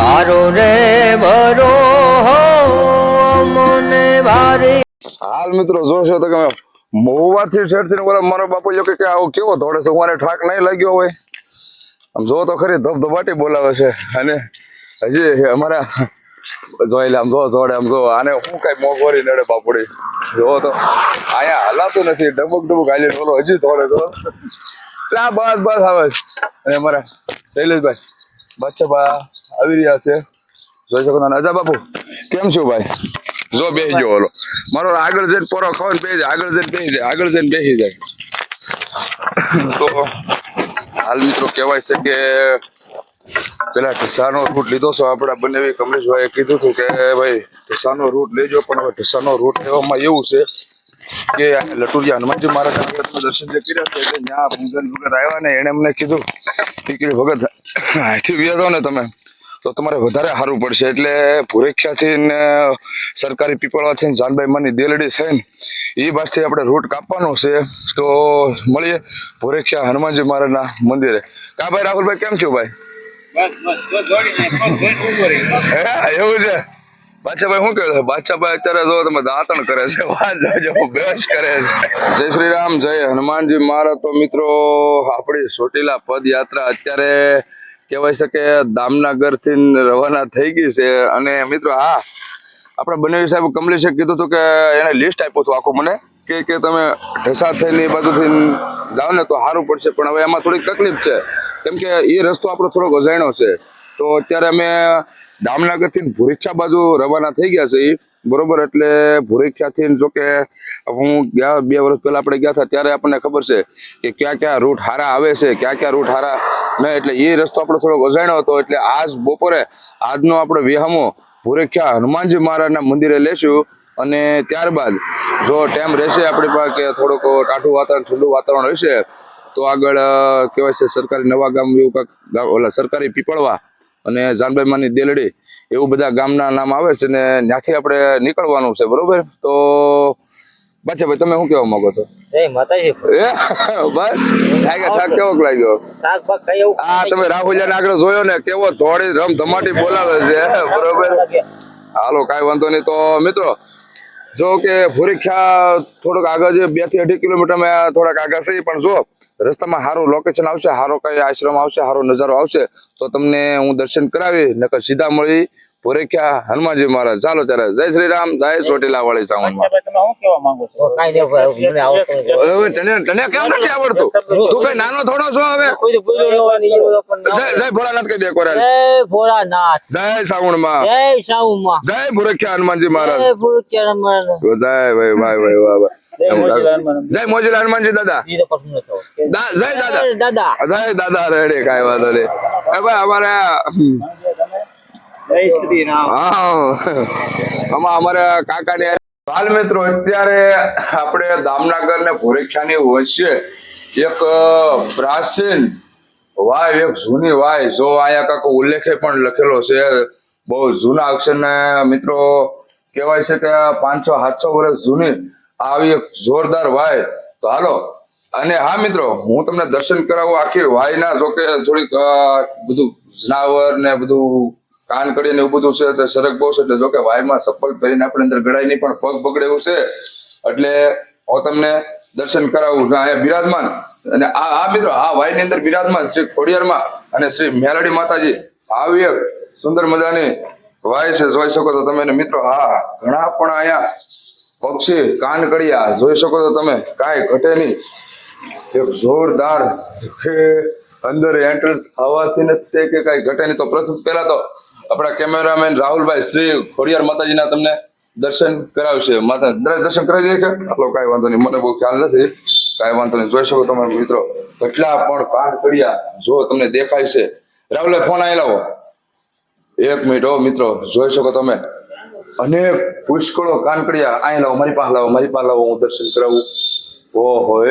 તારો રે ભરો મને ભારી હાલ મિત્રો જોશો તો કે મોવાથી શેરથી બોલા, મારો બાપુ જો કે આવો કેવો થોડે મને ઠાક નહીં લાગ્યો હોય. આમ જો તો ખરી ધબધબાટી બોલાવે છે, અને હજી અમારા, જોઈ લે, આમ જો જોડે, આમ જો, આને હું કઈ મોંઘવારી નડે બાપુડી. જો તો આયા હલાતું નથી, ડબક ડબક હાલી બોલો, હજી થોડે તો બસ બસ આવે. અને અમારા શૈલેષભાઈ બચ્ચા આવી રહ્યા છે. જોઈ શકો અજા બાપુ કેમ છો ભાઈ? જો બેસી. ગયો ઓલો મારો આગળ જઈને પોરો ખાવ ને બેસી જાય આગળ જઈને બેસી જાય આગળ જઈને બેસી જાય. તો હાલ મિત્રો કહેવાય છે કે પેલા ઢસાનો રૂટ લીધો છો. આપણા બંને કમલેશભાઈએ કીધું હતું કે ભાઈ ઢસાનો રૂટ લેજો પણ હવે ઢસાનો રૂટ લેવામાં એવું છે કે લટુરિયા હનુમાનજી આગળના દર્શન જે કર્યા છે એટલે ત્યાં ભગત વગર આવ્યા ને એણે મને કીધું કે ભગત અહીંથી વ્યાજો ને તમે. તો તમારે વધારે સારું પડશે. એટલે ભુરેખ્યાથી ને સરકારી પીપળવાથી જાનભાઈ માની દેલડી છે ને એ બાજથી આપણે રૂટ કાપવાનો છે. તો મળીએ ભુરેખ્યા હનુમાનજી મહારાજના મંદિરે. કા ભાઈ રાહુલભાઈ કેમ છો ભાઈ? એવું છે? બાદશાહભાઈ શું કહ્યું બાદશાહભાઈ અત્યારે જો તમે દાંતણ કરે છે વાત જાજો બેસ કરે છે. જય શ્રી રામ જય હનુમાનજી મહારાજ. તો મિત્રો આપણી ચોટીલા પદયાત્રા અત્યારે કહેવાય છે કે દામનગરથી રવાના થઈ ગઈ છે. અને મિત્રો, હા, આપણે બંને સાહેબ કમલેશે કીધું હતું કે એને લિસ્ટ આપ્યું હતું આખું મને, કે કે તમે ઢસા થઈને એ બાજુથી જાઓ ને તો સારું પડશે. પણ હવે એમાં થોડીક તકલીફ છે. કેમ કે એ રસ્તો આપણો થોડોક અજાણ્યો છે. તો અત્યારે અમે દામનગરથી ભુરીક્ષા બાજુ રવાના થઈ ગયા છે. ઈ. બરોબર? એટલે ભુરીક્ષાથી જો કે હું ગયા બે વર્ષ પહેલા આપણે ગયા હતા, ત્યારે આપણને ખબર છે કે ક્યાં ક્યાં રૂટ હારા આવે છે, ક્યાં ક્યાં રૂટ હારા નહીં. એટલે એ રસ્તો આપણો થોડોક અજાણ્યો હતો. એટલે આજ બપોરે આજનો આપણે વિહામો ભૂરેખ્યા હનુમાનજી મહારાજના મંદિરે લેશું. અને ત્યારબાદ જો ટાઈમ રહેશે આપણી પાસે કે થોડુંક ટાઢું વાતાવરણ, ઠંડુ વાતાવરણ હશે, તો આગળ કહેવાય છે સરકારી નવા ગામ એવું કાંઈક ઓલા સરકારી પીપળવા અને જાનભાઈ માની દેલડી એવું બધા ગામના નામ આવે છે ને ત્યાંથી આપણે નીકળવાનું છે બરોબર? તો બાચા ભાઈ તમે શું કેવા માંગો છો? જય માતાજી. એ? બસ. થાક થાક કેવો લાગ્યો? શાક પાક કઈ એવું આ તમે રાહુલિયાને આગળ જોયો ને કેવો થોડી રમ ધમાટી બોલાવે છે બરોબર? હાલો કાઈ વાંધો નહીં. તો મિત્રો જો કે ભૂરીખ્યા થોડુંક આગળ છે બેથી અઢી કિલોમીટરમાં થોડાક આગળ છે, પણ જો રસ્તામાં સારું લોકેશન આવશે સારો કઈ આશ્રમ આવશે સારો નજારો આવશે, તો તમને હું દર્શન કરાવી, નકર સીધા મળી ભૂરેખ્યા હનુમાનજી મહારાજ. ચાલો ત્યારે. જય શ્રી રામ જય ચોટીલા વાળી. હવે તને તને કેમ નથી આવડતું? તું કઈ નાનો થોડો છો હવે? જય ભોળાનાથ કઈ દે કોરાલ જય ભોળાનાથ જય સાવણમાં જય સાઉમાં જય ભૂરેખ્યા હનુમાનજી મહારાજ. જય. જય ભાઈ ભાઈ ભાઈ વાહ વાહ. જય મોજીલા હનુમાનજી દાદા. જય દાદા જય દાદા. જય દાદા રેડે કાંઈ વાંધો નહીં. ભાઈ અમારે આમાં અમારે કાકાને બાલ મિત્રો અત્યારે આપણે દામનગર ને ભોરેખ્યાની વચ્ચે એક પ્રાચીન વાય એક જૂની વાય જો અહીંયા કાંક ઉલ્લેખે પણ લખેલો છે બહુ જૂના અક્ષરને મિત્રો કહેવાય છે કે પાંચસો સાતસો વર્ષ જૂની આવી એક જોરદાર વાય. તો હાલો અને હા મિત્રો હું તમને દર્શન કરાવું આખી વાયના જોકે થોડીક અ, બધું જનાવર ને બધું કાન કરીને એવું બધું છે તો સરક બહુ છે. એટલે જોકે વાયમાં ચપ્પલ પહેરીને આપણે અંદર ગળાય નહીં, પણ પગ બગડે એવું છે. એટલે હું તમને દર્શન કરાવું છું. અહીંયા બિરાજમાન. અને આ આ મિત્રો, આ વાયની અંદર બિરાજમાન શ્રી ખોડિયારમાં અને શ્રી મેલડી માતાજી. આવી એક સુંદર મજાની વાય છે. જોઈ શકો છો તમે મિત્રો, હા, ઘણા પણ અહીંયા પક્ષી કાન કડિયા જોઈ શકો છો તમે, કાંઈ ઘટે નહીં. એક જોરદાર કે અંદર એન્ટર થવાથી ને તે કે કઈ ઘટે નહીં. તો પ્રથમ પહેલા તો આપણા કેમેરામેન રાહુલભાઈ શ્રી ખોડિયાર માતાજીના તમને દર્શન કરાવશે. માતા દર- દર્શન કરાવી દે છે? હાલો, કાંઈ વાંધો નહીં. મને બહુ ખ્યાલ નથી. કાંઈ વાંધો નહીં. જોઈ શકો તમે મિત્રો. કેટલા પણ કાન કર્યા. જો તમને દેખાય છે. રાહુલભાઈ ફોન આવી લાવો એક મિનિટ હો, મિત્રો. જોઈ શકો તમે. અનેક પુષ્કળો કાનકડિયા અહીં લાવો મારી પાસે લાવો, મારી પાસે લાવો, હું દર્શન કરાવું. ઓહો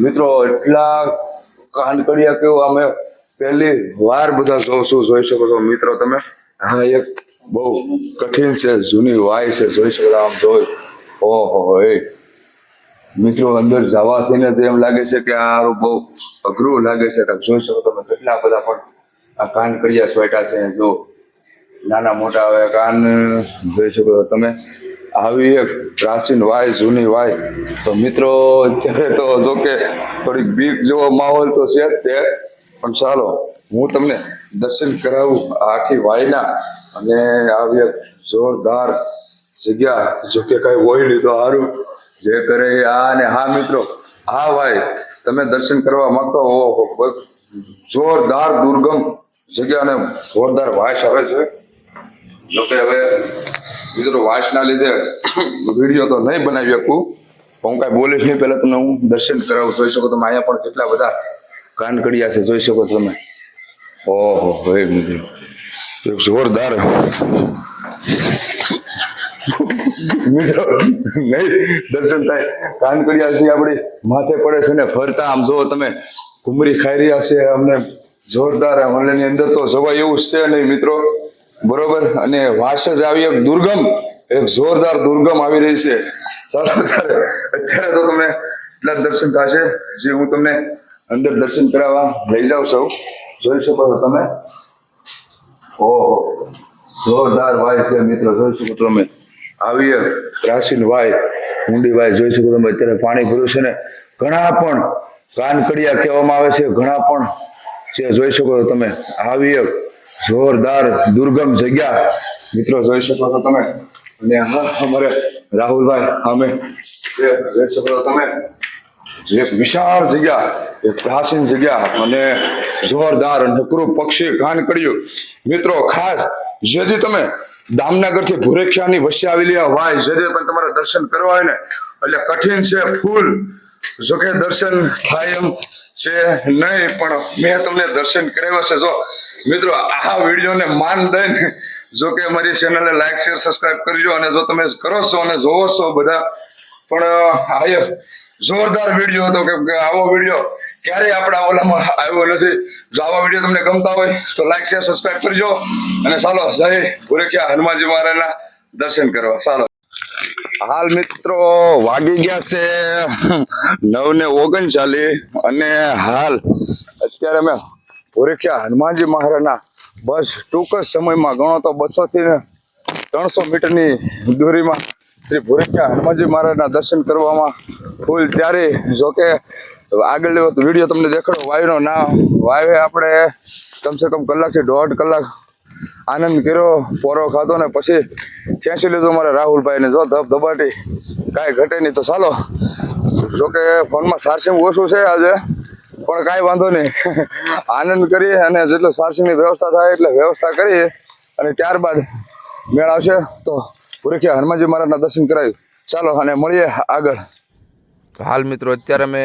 મિત્રો, એટલા કાનકડિયા કેવું અમે પહેલી વાર બધા જોઉં છું જોઈ શકો છો? મિત્રો, તમે? હા, એક બહુ કઠિન છે, જૂની વાય છે, જોઈ શકો આમ જોઈ. ઓહો એ મિત્રો, અંદર જવાથી ને એમ લાગે છે કે આ બહુ અઘરું લાગે છે. કે જોઈ શકો, તમે કેટલા બધા પણ આ કાન કડિયા સ્વેટા છે, જો. નાના મોટા હવે કાન, જોઈ શકો તમે. આવી એક પ્રાચીન વાય, જૂની વાય. તો મિત્રો, અત્યારે તો જો કે થોડીક બીક જેવો માહોલ તો છે તે. પણ ચાલો હું તમને દર્શન કરાવું આખી વાયના અને આવી જોરદાર જગ્યા. જો કે કઈ હોય લીધો સારું. જે કરે આ અને હા મિત્રો હા ભાઈ તમે દર્શન કરવા માંગતો હો, જોરદાર દુર્ગમ જગ્યા અને જોરદાર વાસ આવે છે. જોકે હવે મિત્રો વાસના લીધે વીડિયો તો નહીં બનાવી શકું. હું કાંઈ બોલીશ નહીં પહેલાં તમને હું દર્શન કરાવું. જોઈ શકો તમે અહીંયા પણ કેટલા બધા કાનકડિયા છે, જોઈ શકો તમે. ઓહો એક જોરદાર. મિત્રો, નહીં, દર્શન થાય. કાનકડિયા છે આપણી, માથે પડે છે ને ફરતા. આમ જો તમે, ઘુમરી ખાઈ રહ્યા છે. અમને જોરદારની અંદર તો જવાય એવું છે નહીં, મિત્રો. બરોબર? અને વાસ જ આવી એક દુર્ગમ, એક જોરદાર દુર્ગમ આવી રહી છે. અત્યારે તો તમને એટલા દર્શન થશે, જે હું તમને અંદર દર્શન કરાવવા લઈ જાઓ સૌ. જોઈ શકો છો તમે. ઓહો. જોરદાર વાય છે મિત્રો, જોઈ શકો તમે. આવી પ્રાચીન વાય, ઊંડી વાય, જોઈ શકો તમે. અત્યારે પાણી ભર્યું છે ને, ઘણા પણ કાનકડિયા કહેવામાં આવે છે, ઘણા પણ જે જોઈ શકો છો તમે. આવી જોરદાર દુર્ગમ જગ્યા. મિત્રો, જોઈ શકો છો તમે. અને હા, અમારે રાહુલભાઈ અમે જોઈ શકો છો તમે. એક વિશાળ જગ્યા એક પ્રાચીન જગ્યા અને જોરદાર નકરું પક્ષી કાન કર્યું. મિત્રો, ખાસ જેથી તમે દામનગરથી ભુરેખિયાની વચ્ચે આવેલી આ વાય, જેથી પણ તમારે દર્શન કરવા હોય ને, એટલે કઠિન છે ફૂલ. જોકે દર્શન થાય એમ છે નહીં, પણ મેં તમને દર્શન કરાવ્યા છે. જો, મિત્રો, આ વિડીયોને માન દઈને જો કે અમારી ચેનલને લાઈક શેર સબસ્ક્રાઇબ કરજો અને જો તમે કરો છો અને જોવો છો બધા, પણ આ એક જોરદાર વીડિયો હતો કેમ કે આવો વીડિયો ક્યારેય આપણા ઓલામાં આવ્યો નથી. જો આવા વીડિયો તમને ગમતા હોય તો લાઈક શેર સબસ્ક્રાઈબ કરજો. અને ચાલો, જય ભુરેખિયા હનુમાનજી મહારાજના દર્શન કરવા. ચાલો. હાલ મિત્રો વાગી ગયા છે નવ ને ઓગણચાલીસ અને હાલ અત્યારે અમે ભુરેખિયા હનુમાનજી મહારાજના બસ ટૂંક જ સમયમાં ગણો તો બસો થી ત્રણસો મીટરની દૂરીમાં શ્રી ભુરેખિયા હનુમાનજી મહારાજના દર્શન કરવામાં ફૂલ ત્યારે જોકે આગળ વીડિયો તમને દેખાડો, વાયુનો ના વાયુ આપણે કમસે કમ કલાકથી દોઢ કલાક આનંદ કર્યો, પોરો ખાધો ને પછી ખેંચી લીધું મારે રાહુલભાઈને. જો ધબ ધબાટી, કાંઈ ઘટે નહીં તો ચાલો. જોકે ફોનમાં ચાર્જિંગ ઓછું છે આજે, પણ કાંઈ વાંધો નહીં. આનંદ કરીએ અને જેટલું ચાર્જિંગની વ્યવસ્થા થાય એટલે વ્યવસ્થા કરીએ અને ત્યારબાદ મેળ આવશે? તો ભૂરેખિયા હનુમાનજી મહારાજના દર્શન કરાવ્યું ચાલો, અને મળીએ આગળ. હાલ મિત્રો, અત્યારે અમે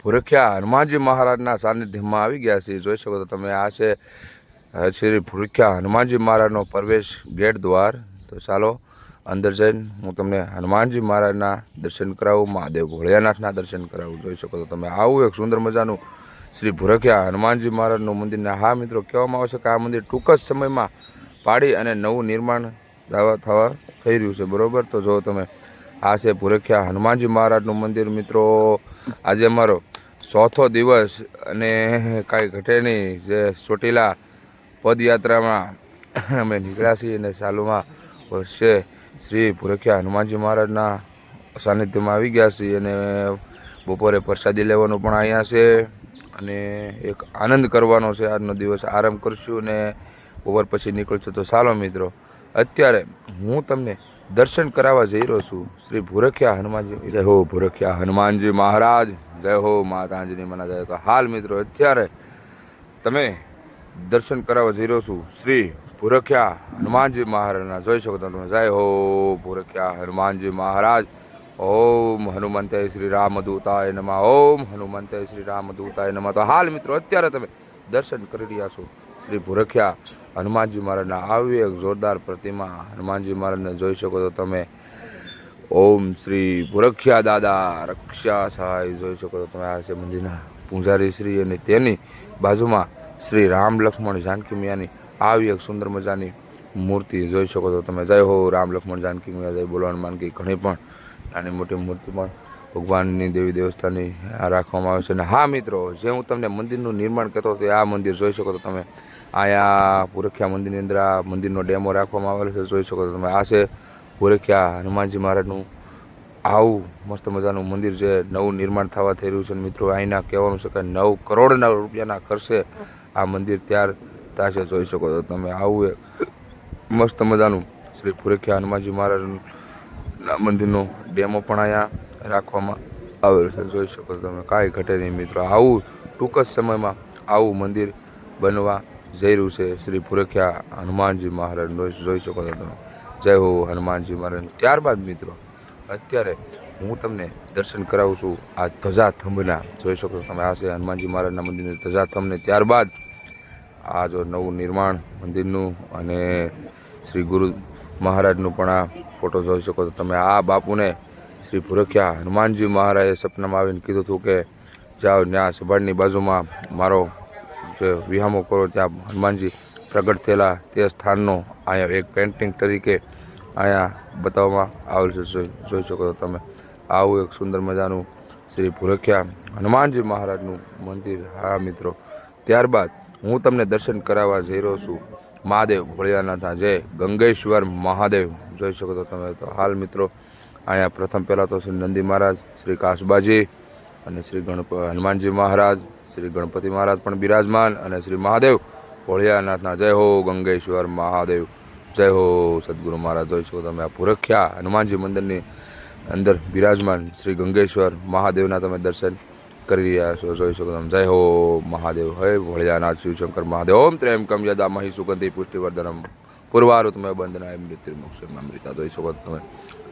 ભૂરખ્યા હનુમાનજી મહારાજના સાનિધ્યમાં આવી ગયા છીએ. જોઈ શકો તો તમે, આ છે શ્રી ભૂરખ્યા હનુમાનજી મહારાજનો પ્રવેશ ગેટ દ્વાર. તો ચાલો, અંદર જઈને હું તમને હનુમાનજી મહારાજના દર્શન કરાવું, મહાદેવ ભોળિયાનાથના દર્શન કરાવું. જોઈ શકો તો તમે, આવું એક સુંદર મજાનું શ્રી ભૂરખ્યા હનુમાનજી મહારાજનું મંદિરને, હા મિત્રો, કહેવામાં આવશે કે આ મંદિર ટૂંક જ સમયમાં પાડી અને નવું નિર્માણ દાવા થવા થઈ રહ્યું છે. બરોબર? તો જો તમે આ છે ભૂરખ્યા હનુમાનજી મહારાજનું મંદિર મિત્રો. આજે અમારો ચોથો દિવસ અને કાંઈ ઘટે નહીં. જે ચોટીલા પદયાત્રામાં અમે નીકળ્યા છીએ અને સાલુમાં વર્ષે શ્રી ભૂરખ્યા હનુમાનજી મહારાજના સાનિધ્યમાં આવી ગયા છીએ અને બપોરે પ્રસાદી લેવાનું પણ અહીંયા છે અને એક આનંદ કરવાનો છે. આજનો દિવસ આરામ કરશું અને બપોર પછી નીકળશું તો સારો મિત્રો, અત્યારે હું તમને દર્શન કરાવવા જઈ રહ્યો છું. શ્રી ભૂરખ્યા હનુમાનજી. જય હો ભૂરખ્યા હનુમાનજી મહારાજ. જય હો માતાજીની મના જય તો હાલ મિત્રો, અત્યારે તમે દર્શન કરાવવા જઈ રહ્યો છું. શ્રી ભૂરખ્યા હનુમાનજી મહારાજના. જોઈ શકો તમે. જય હો ભૂરખ્યા હનુમાનજી મહારાજ. ઓમ હનુમંતે શ્રી રામદૂતાય નમઃ. ઓમ હનુમંતે શ્રી રામદૂતાય નમઃ. તો હાલ મિત્રો, અત્યારે તમે દર્શન કરી રહ્યા છો. શ્રી ભૂરખ્યા હનુમાનજી મહારાજના આવી એક જોરદાર પ્રતિમા. હનુમાનજી મહારાજને જોઈ શકો છો તમે. ઓમ શ્રી ભૂરખ્યા દાદા, રક્ષા સહાય જોઈ શકો છો તમે. આ છે મંદિરના પૂજારી શ્રી અને તેની બાજુમાં શ્રી રામ લક્ષ્મણ જાનકી મિયાની આવી એક સુંદર મજાની મૂર્તિ જોઈ શકો છો તમે. જય હો રામ લક્ષ્મણ જાનકી મિયા, જય બોલો માનકી. ઘણી પણ નાની મોટી મૂર્તિ પણ ભગવાનની દેવી દેવસ્થાની આ રાખવામાં આવે છે. અને હા મિત્રો, જે હું તમને મંદિરનું નિર્માણ કહેતો હતો આ મંદિર જોઈ શકો તો તમે. અહીંયા પુરખ્યા મંદિરની અંદર આ મંદિરનો ડેમો રાખવામાં આવેલો છે, જોઈ શકો તો તમે. આ છે પુરખ્યા હનુમાનજી મહારાજનું આવું મસ્ત મજાનું મંદિર છે નવું નિર્માણ થવા થઈ રહ્યું છે. મિત્રો, અહીંના કહેવાનું છે કે નવ કરોડના રૂપિયાના ખર્ચે આ મંદિર ત્યાર થશે જોઈ શકો તો તમે. આવું એક મસ્ત મજાનું શ્રી પુરખ્યા હનુમાનજી મહારાજના મંદિરનો ડેમો પણ અહીંયા રાખવામાં આવેલું છે. જોઈ શકો તમે કાંઈ ઘટે નહીં મિત્રો. આવું ટૂંક જ સમયમાં આવું મંદિર બનવા જઈ રહ્યું છે શ્રી પુરખ્યા હનુમાનજી મહારાજનો જોઈ શકો છો તમે. જય હો હનુમાનજી મહારાજ. ત્યારબાદ મિત્રો, અત્યારે હું તમને દર્શન કરાવું છું આ ધજા જોઈ શકો તમે, આ છે હનુમાનજી મહારાજના મંદિરની ધજા ત્યારબાદ આ જો નવું નિર્માણ મંદિરનું અને શ્રી ગુરુ મહારાજનું પણ આ ફોટો જોઈ શકો છો તમે. આ બાપુને શ્રી ભુરખ્યા હનુમાનજી મહારાજે સપનામાં આવીને કીધું હતું કે જાઓ ત્યાં સભાડની બાજુમાં મારો જે વિહામો કરો ત્યાં હનુમાનજી પ્રગટ થયેલા તે સ્થાનનો અહીંયા એક પેઇન્ટિંગ તરીકે અહીંયા બતાવવામાં આવેલ છે. જોઈ શકો છો તમે. આવું એક સુંદર મજાનું શ્રી ભુરખ્યા હનુમાનજી મહારાજનું મંદિર. હા, મિત્રો. ત્યારબાદ હું તમને દર્શન કરાવવા જઈ રહ્યો છું. મહાદેવ ભોળિયાનાથા જય ગંગેશ્વર મહાદેવ. જોઈ શકો છો તમે તો. હાલ, મિત્રો અહીંયા પ્રથમ પહેલાં તો શ્રી નંદી મહારાજ, શ્રી કાશબાજી અને શ્રી ગણપ, હનુમાનજી મહારાજ, શ્રી ગણપતિ મહારાજ પણ બિરાજમાન અને શ્રી મહાદેવ ભોળિયાનાથના જય હો ગંગેશ્વર મહાદેવ. જય હો સદગુરુ મહારાજ. જોઈ શકો તમે આ પુરખ્યા હનુમાનજી મંદિરની અંદર બિરાજમાન શ્રી ગંગેશ્વર મહાદેવના તમે દર્શન કરી રહ્યા છો. જોઈ શકો તમે. જય હો મહાદેવ. હય ભોળિયાનાથ શિવશંકર મહાદેવ. ઓમ ત્ર્યંબકમ યદા મહી સુગંધી પુષ્ટિવર્ધનમ. પૂર્વારુતમય એમ મૃત્યુમોક્ષમ અમૃતા. જોઈ શકો તમે.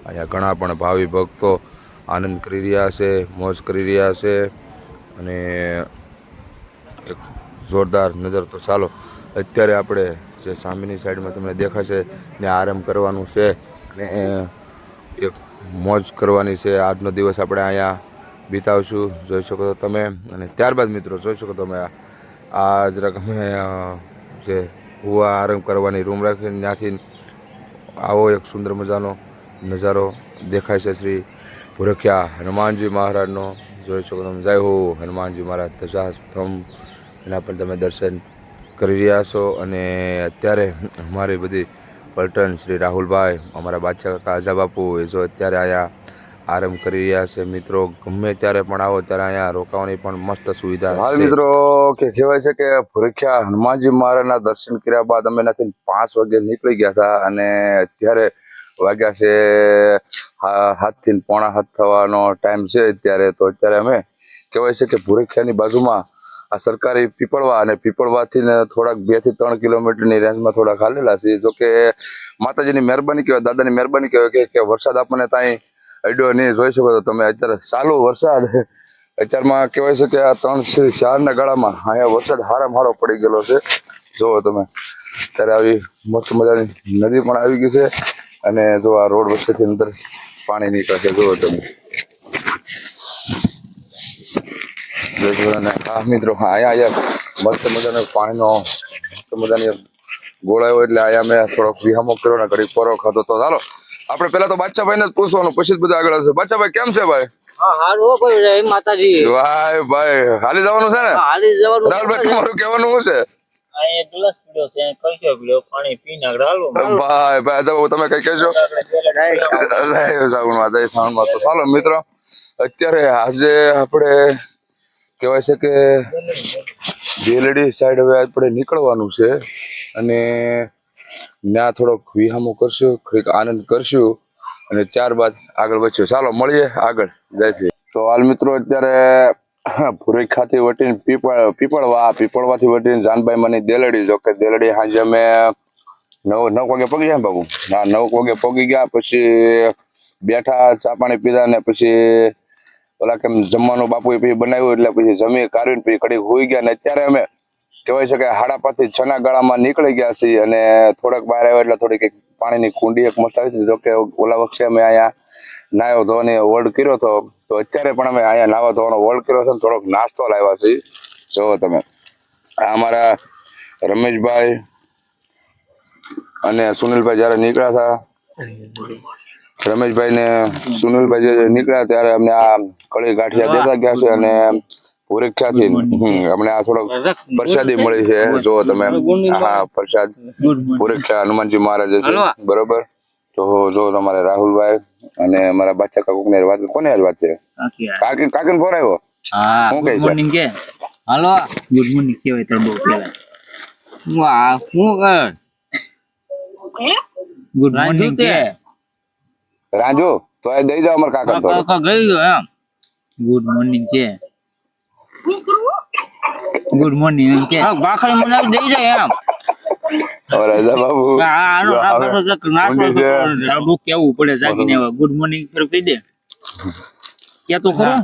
અહીંયા ઘણા પણ ભાવિ ભક્તો આનંદ કરી રહ્યા છે, મોજ કરી રહ્યા છે અને એક જોરદાર નજર તો ચાલો, અત્યારે આપણે જે સામેની સાઈડમાં તમને દેખાશે ને આરામ કરવાનું છે અને એક મોજ કરવાની છે. આજનો દિવસ આપણે અહીંયા બીતાવશું જોઈ શકો છો તમે અને ત્યારબાદ મિત્રો જોઈ શકો તમે આ જરાક અમે જે હુવા આરામ કરવાની રૂમ રાખીને ત્યાંથી આવો એક સુંદર મજાનો નજારો દેખાય છે શ્રી ભુરખ્યા હનુમાનજી મહારાજનો. જોઈ શકો તમે જય હો હનુમાનજી મહારાજ ધજા સ્તંભ એના પણ તમે દર્શન કરી રહ્યા છો અને અત્યારે અમારી બધી પલટન શ્રી રાહુલભાઈ અમારા બાદશાહ કાકા આઝા બાપુ એ જો અત્યારે આયા આરામ કરી રહ્યા છે. મિત્રો ગમે ત્યારે પણ આવો ત્યારે અહીંયા રોકાવાની પણ મસ્ત સુવિધા હાલ મિત્રો કે કહેવાય છે કે ભુરખ્યા હનુમાનજી મહારાજના દર્શન કર્યા બાદ અમે નથી પાંચ વાગે નીકળી ગયા હતા અને અત્યારે વાગ્યા છે હાથથી પોણા હાથ થવાનો ટાઈમ છે અત્યારે. તો અત્યારે અમે કહેવાય છે કે ભુરખ્યાની બાજુમાં આ સરકારી પીપળવા અને પીપળવાથી થોડાક બેથી ત્રણ કિલોમીટરની રેન્જમાં થોડાક હાલેલા છે જોકે માતાજીની મહેરબાની કહેવાય, દાદાની મહેરબાની કહેવાય કે- વરસાદ આપણને ત્યાં અડ્યો નહીં. જોઈ શકો છો તમે, અત્યારે ચાલુ વરસાદ. અત્યારમાં કહેવાય છે કે આ ત્રણ ચારના ગાળામાં અહીંયા વરસાદ હારામ હારો પડી ગયેલો છે. જુઓ તમે ત્યારે આવી મસ્ત મજાની નદી પણ આવી ગઈ છે. અને જો આ રોડ વચ્ચેથી અંદર પાણી નીકળે છે જુઓ તમે. હા મિત્રો હા અહીંયા અહીંયા મસ્ત મજાનો પાણીનો મસ્ત મજાની ગોળાયો એટલે અહીંયા મેં થોડોક વિહામો કર્યો ને ઘડી પરો ખાધો તો ચાલો આપણે પેલા તો બાદશાહભાઈને જ પૂછવાનું પછી જ બધા આગળ હશે. બાચાભાઈ કેમ છે ભાઈ? ભાઈ માતાજી. ભાઈ ભાઈ હાલી જવાનું છે ને? હાલી જવાનું તમારું કહેવાનું શું છે? છે તમે કઈ ચાલો મિત્રો અત્યારે આજે આપણે કહેવાય છે કે બેલડી સાઈડ હવે આપણે નીકળવાનું છે અને ત્યાં થોડોક વિહામો કરશું કંઈક આનંદ કરશું અને ત્યારબાદ આગળ વધશું. ચાલો મળીએ આગળ. જય શ્રી તો હાલ મિત્રો અત્યારે ભુરી ખાતી વટીને પીપળ, પીપળવા, પીપળવાથી વટીને જાનભાઈ મને દેલડી જો કે દેલડી હાજે અમે નવ નવ વાગે પગી ગયા બાબુ? હા, નવ વાગે પગી ગયા, પછી બેઠા, ચા પાણી પીધા ને પછી ઓલા કેમ જમવાનું બાપુ પછી બનાવ્યું એટલે પછી જમી કાઢીને પછી કડી હોઈ ગયા ને અત્યારે અમે, કહેવાય છે કે હાડા પાંચથી છના ગાળામાં નીકળી ગયા છીએ અને થોડાક બહાર આવ્યા એટલે થોડીક પાણીની કુંડી એક આવી હતી જો કે ઓલા વખતે અમે અહીંયા નાયો ધોવાની વર્ડ કર્યો હતો, તો અત્યારે પણ અમે અહીંયા નાવા ધોવાનો વર્લ્ડ કર્યો છે થોડોક નાસ્તો લાવ્યા છીએ. જોવો તમે. આ અમારા રમેશભાઈ અને સુનિલભાઈ જ્યારે નીકળ્યા હતા રમેશભાઈ ને સુનિલભાઈ નીકળ્યા ત્યારે અમને આ કળી ગાંઠિયા દેતા ગયા છે અને ભૂરેખ્યાથી હમ અમને આ થોડોક પ્રસાદી મળી છે. જો તમે હા પ્રસાદ ગુડ હનુમાનજી મહારાજ છે. બરોબર? તો જો તમારે રાહુલભાઈ અને અમારા બાચા કાકુ ને વાત કોને વાત છે? કાકી કાકી ફોન આવ્યો હા શું કહે ગુડ છે? મોર્નિંગ કે. હાલો ગુડ મોર્નિંગ કહેવાય તો બહુ વાહ શું કર? ગુડ મોર્નિંગ કે? રાજુ તો એ દઈ જાઓ અમાર કાકા તો કાકા ગઈ ગયો એમ. ગુડ મોર્નિંગ કે. ગુડ મોર્નિંગ એમ કે હા ભાખરી મને દઈ જાય એમ રાજા બાબુ આ આનો આપણું કેવું પડે જાગીને ગુડ મોર્નિંગ પર કહી દે કે તો ખરો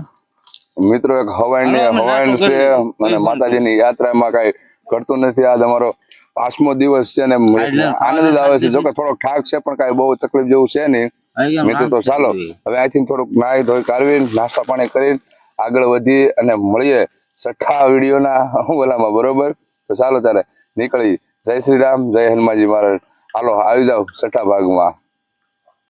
મિત્રો એક હવાઈન હવે હવાઈન છે અને માતાજીની યાત્રામાં કઈ કરતું નથી આ તમારો પાંચમો દિવસ છે ને આનંદ આવે છે જોકે થોડોક ઠાક છે પણ કઈ બહુ તકલીફ જેવું છે નહીં મિત્રો તો ચાલો હવે અહીંથી થોડુંક નાહી ધોઈ કાઢવી નાસ્તા પાણી કરીને આગળ વધી અને મળીએ છઠ્ઠા વિડીયોના ઓલામાં, બરોબર? તો ચાલો ત્યારે નીકળી. જય શ્રી રામ, જય હનુમાનજી મહારાજ. હાલો, આવી જાઓ છઠ્ઠા ભાગમાં.